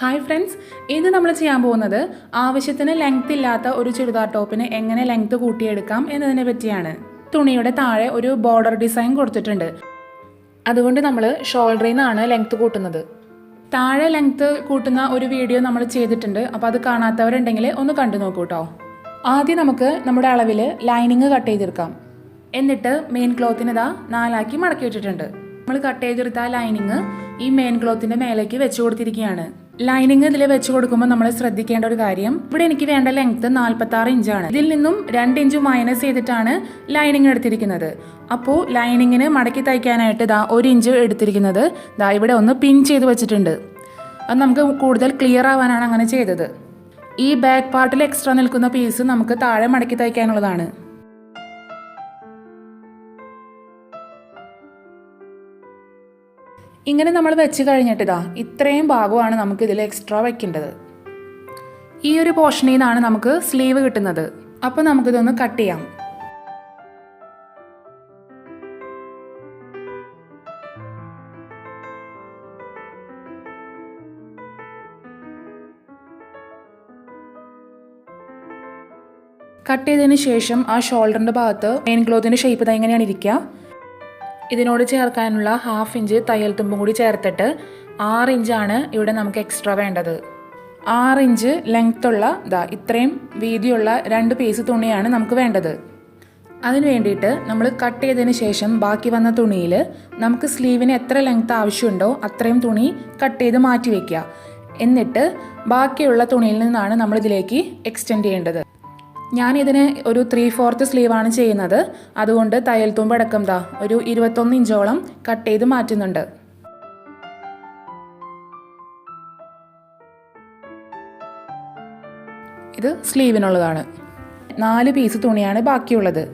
Hi friends ഇന്ന് നമ്മൾ ചെയ്യാൻ പോകുന്നത് ആവശ്യത്തിന് ലെങ്ത് ഇല്ലാത്ത ഒരു ചുരിദാർ ടോപ്പിന് എങ്ങനെ ലെങ്ത് കൂട്ടിയെടുക്കാം എന്നതിനെ പറ്റിയാണ്. തുണിയുടെ താഴെ ഒരു ബോർഡർ ഡിസൈൻ കൊടുത്തിട്ടുണ്ട്. അതുകൊണ്ട് നമ്മൾ ഷോൾഡറിൽ നിന്നാണ് ലെങ്ത് കൂട്ടുന്നത്. താഴെ ലെങ്ത് കൂട്ടുന്ന ഒരു വീഡിയോ നമ്മൾ ചെയ്തിട്ടുണ്ട്. അപ്പോൾ അത് കാണാത്തവരുണ്ടെങ്കിൽ ഒന്ന് കണ്ടു നോക്കൂ കേട്ടോ ആദ്യം നമുക്ക് നമ്മുടെ അളവിൽ ലൈനിങ് കട്ട് ചെയ്തെടുക്കാം. എന്നിട്ട് മെയിൻ ക്ലോത്തിന് ഇതാ നാലാക്കി മടക്കി വെച്ചിട്ടുണ്ട്. നമ്മൾ കട്ട് ചെയ്തെടുത്ത ലൈനിങ് ഈ മെയിൻ ക്ലോത്തിന്റെ മേലേക്ക് വെച്ച് കൊടുത്തിരിക്കുകയാണ്. ലൈനിങ് ഇതിൽ വെച്ച് കൊടുക്കുമ്പോൾ നമ്മൾ ശ്രദ്ധിക്കേണ്ട ഒരു കാര്യം. ഇവിടെ എനിക്ക് വേണ്ട ലെങ്ത് നാൽപ്പത്തി ആറ് ഇഞ്ചാണ്. ഇതിൽ നിന്നും രണ്ട് ഇഞ്ച് മൈനസ് ചെയ്തിട്ടാണ് ലൈനിങ് എടുത്തിരിക്കുന്നത്. അപ്പോൾ ലൈനിങ്ങിന് മടക്കി തയ്ക്കാനായിട്ട് ഇതാ ഒരു ഇഞ്ച് എടുത്തിരിക്കുന്നത്. ദാ ഇവിടെ ഒന്ന് പിൻ ചെയ്ത് വെച്ചിട്ടുണ്ട്. അത് നമുക്ക് കൂടുതൽ ക്ലിയർ ആവാനാണ് അങ്ങനെ ചെയ്തത്. ഈ ബാക്ക് പാർട്ടിൽ എക്സ്ട്രാ നിൽക്കുന്ന പീസ് നമുക്ക് താഴെ മടക്കി തയ്ക്കാനുള്ളതാണ്. ഇങ്ങനെ നമ്മൾ വെച്ച് കഴിഞ്ഞിട്ടിതാ ഇത്രയും ഭാഗമാണ് നമുക്ക് ഇതിൽ എക്സ്ട്രാ വെക്കേണ്ടത്. ഈ ഒരു പോർഷനിൽ നിന്നാണ് നമുക്ക് സ്ലീവ് കിട്ടുന്നത്. അപ്പോൾ നമുക്കിതൊന്ന് കട്ട് ചെയ്യാം. കട്ട് ചെയ്തതിന് ശേഷം ആ ഷോൾഡറിന്റെ ഭാഗത്ത് മെയിൻ ക്ലോത്തിന്റെ ഷേപ്പ് ഇതാ എങ്ങനെയാണ് ഇരിക്കുക. ഇതിനോട് ചേർക്കാനുള്ള ഹാഫ് ഇഞ്ച് തയ്യൽ തുമ്പും കൂടി ചേർത്തിട്ട് ആറ് ഇഞ്ചാണ് ഇവിടെ നമുക്ക് എക്സ്ട്രാ വേണ്ടത്. ആറ് ഇഞ്ച് ലെങ്ത്തുള്ള ഇതാ ഇത്രയും വീതിയുള്ള രണ്ട് പീസ് തുണിയാണ് നമുക്ക് വേണ്ടത്. അതിന് വേണ്ടിയിട്ട് നമ്മൾ കട്ട് ചെയ്തതിന് ശേഷം ബാക്കി വന്ന തുണിയിൽ നമുക്ക് സ്ലീവിന് എത്ര ലെങ്ത്ത് ആവശ്യമുണ്ടോ അത്രയും തുണി കട്ട് ചെയ്ത് മാറ്റി വയ്ക്കുക എന്നിട്ട് ബാക്കിയുള്ള തുണിയിൽ നിന്നാണ് നമ്മൾ ഇതിലേക്ക് എക്സ്റ്റെൻഡ് ചെയ്യേണ്ടത്. ഞാനിതിന് ഒരു ത്രീ ഫോർത്ത് സ്ലീവാണ് ചെയ്യുന്നത്. അതുകൊണ്ട് തയ്യൽ തുമ്പ് അടക്കം ദാ ഒരു ഇരുപത്തൊന്ന് ഇഞ്ചോളം കട്ട് ചെയ്ത് മാറ്റുന്നുണ്ട്. ഇത് സ്ലീവിനുള്ളതാണ് നാല് പീസ് തുണിയാണ് ബാക്കിയുള്ളത്.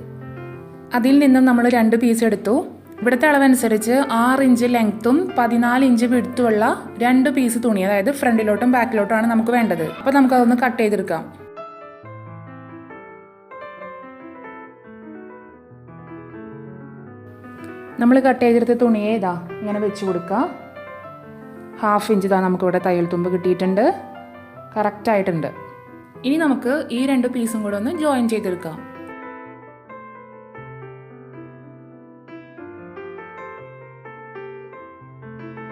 അതിൽ നിന്നും നമ്മൾ രണ്ട് പീസ് എടുത്തു. ഇവിടുത്തെ അളവനുസരിച്ച് ആറ് ഇഞ്ച് ലെങ്ത്തും പതിനാല് ഇഞ്ച് വിടുത്തുമുള്ള രണ്ട് പീസ് തുണി അതായത് ഫ്രണ്ടിലോട്ടും ബാക്കിലോട്ടുമാണ് നമുക്ക് വേണ്ടത്. അപ്പോൾ നമുക്കതൊന്ന് കട്ട് ചെയ്തെടുക്കാം. നമ്മൾ കട്ട് ചെയ്തെടുത്ത തുണിയെ ഇതാ ഇങ്ങനെ വെച്ച് കൊടുക്കുക ഹാഫ് ഇഞ്ച് ഇതാ നമുക്കിവിടെ തയ്യൽ തുമ്പ് കിട്ടിയിട്ടുണ്ട്. കറക്റ്റായിട്ടുണ്ട് ഇനി നമുക്ക് ഈ രണ്ട് പീസും കൂടെ ഒന്ന് ജോയിൻ ചെയ്തെടുക്കാം.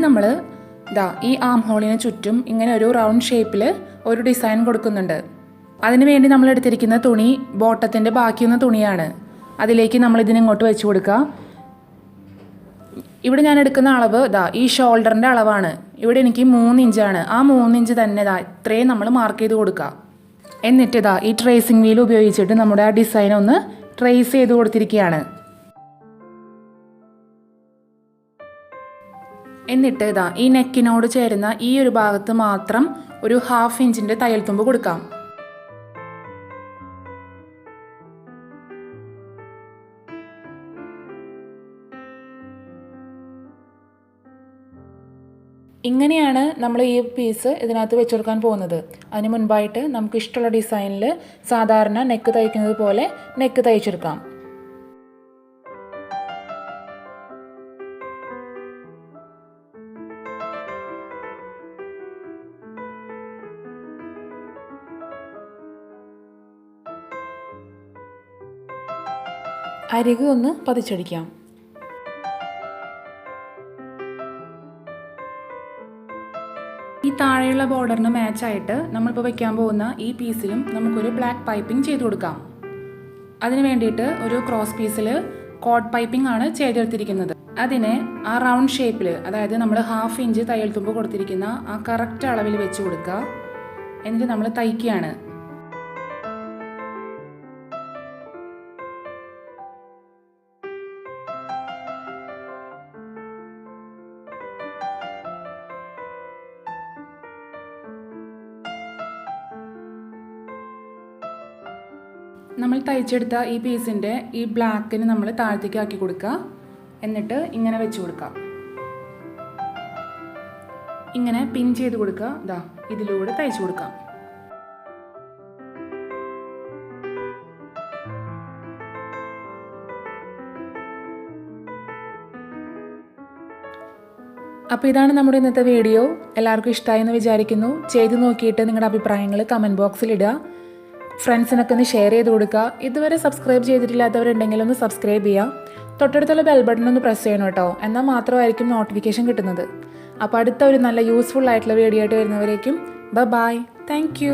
നമ്മൾ ഇതാ ഈ ആം ഹോളിന് ചുറ്റും ഇങ്ങനെ ഒരു റൗണ്ട് ഷേപ്പിൽ ഒരു ഡിസൈൻ കൊടുക്കുന്നുണ്ട്. അതിനുവേണ്ടി നമ്മൾ എടുത്തിരിക്കുന്ന തുണി ബോട്ടത്തിന്റെ ബാക്കിയുള്ള തുണിയാണ്. അതിലേക്ക് നമ്മൾ ഇതിനിങ്ങോട്ട് വെച്ച് കൊടുക്കുക ഇവിടെ ഞാൻ എടുക്കുന്ന അളവ് ഇതാ ഈ ഷോൾഡറിന്റെ അളവാണ്. ഇവിടെ എനിക്ക് മൂന്ന് ഇഞ്ചാണ് ആ മൂന്ന് ഇഞ്ച് തന്നെ ഇതാ ഇത്രയും നമ്മൾ മാർക്ക് ചെയ്ത് കൊടുക്കുക എന്നിട്ട് ഇതാ ഈ ട്രേസിംഗ് വീൽ ഉപയോഗിച്ചിട്ട് നമ്മുടെ ആ ഡിസൈൻ ഒന്ന് ട്രേസ് ചെയ്ത് കൊടുത്തിരിക്കുകയാണ് എന്നിട്ട് ഇതാ ഈ നെക്കിനോട് ചേരുന്ന ഈ ഒരു ഭാഗത്ത് മാത്രം ഒരു ഹാഫ് ഇഞ്ചിന്റെ തയ്യൽ തുമ്പ് കൊടുക്കാം. ഇങ്ങനെയാണ് നമ്മൾ ഈ പീസ് ഇതിനകത്ത് വെച്ച് കൊടുക്കാൻ പോകുന്നത്. അതിന് മുൻപായിട്ട് നമുക്ക് ഇഷ്ടമുള്ള ഡിസൈനിൽ സാധാരണ നെക്ക് തയ്ക്കുന്നത് പോലെ നെക്ക് തയ്ച്ചെടുക്കാം. അരിക് ഒന്ന് പതിച്ചടിക്കാം. ഈ താഴെയുള്ള ബോർഡറിന് മാച്ചായിട്ട് നമ്മളിപ്പോൾ വെക്കാൻ പോകുന്ന ഈ പീസിലും നമുക്കൊരു ബ്ലാക്ക് പൈപ്പിംഗ് ചെയ്ത് കൊടുക്കാം. അതിന് വേണ്ടിയിട്ട് ഒരു ക്രോസ് പീസിൽ കോഡ് പൈപ്പിംഗ് ആണ് ചെയ്തെടുത്തിരിക്കുന്നത്. അതിനെ ആ റൗണ്ട് ഷേപ്പിൽ അതായത് നമ്മൾ ഹാഫ് ഇഞ്ച് തയ്യൽ തുമ്പ് കൊടുത്തിരിക്കുന്ന ആ കറക്റ്റ് അളവിൽ വെച്ച് കൊടുക്കുക. എന്നിട്ട് നമ്മൾ തയ്ക്കുകയാണ്. നമ്മൾ തയ്ച്ചെടുത്ത ഈ പീസിന്റെ ഈ ബ്ലാക്കിന് നമ്മൾ താഴത്തേക്ക് ആക്കി കൊടുക്കുക. എന്നിട്ട് ഇങ്ങനെ വെച്ച് കൊടുക്കാം ഇങ്ങനെ പിൻ ചെയ്ത് കൊടുക്കുക. ഇതാ ഇതിലൂടെ തയ്ച്ചു കൊടുക്കാം അപ്പോൾ ഇതാണ് നമ്മുടെ ഇന്നത്തെ വീഡിയോ. എല്ലാവർക്കും ഇഷ്ടമായി എന്ന് വിചാരിക്കുന്നു. ചെയ്ത് നോക്കിയിട്ട് നിങ്ങളുടെ അഭിപ്രായങ്ങൾ കമന്റ് ബോക്സിൽ ഇടുക. ഫ്രണ്ട്സിനൊക്കെ ഒന്ന് ഷെയർ ചെയ്ത് കൊടുക്കുക. ഇതുവരെ സബ്സ്ക്രൈബ് ചെയ്തിട്ടില്ലാത്തവരുണ്ടെങ്കിൽ ഒന്ന് സബ്സ്ക്രൈബ് ചെയ്യുക. തൊട്ടടുത്തുള്ള ബെൽ ബട്ടൺ ഒന്ന് പ്രസ് ചെയ്യണം കേട്ടോ. എന്നാൽ മാത്രമായിരിക്കും നോട്ടിഫിക്കേഷൻ കിട്ടുന്നത്. അപ്പോൾ അടുത്ത ഒരു നല്ല യൂസ്ഫുൾ ആയിട്ടുള്ള വീഡിയോ ആയിട്ട് വരുന്നവരേക്കും. ബ ബായ് താങ്ക്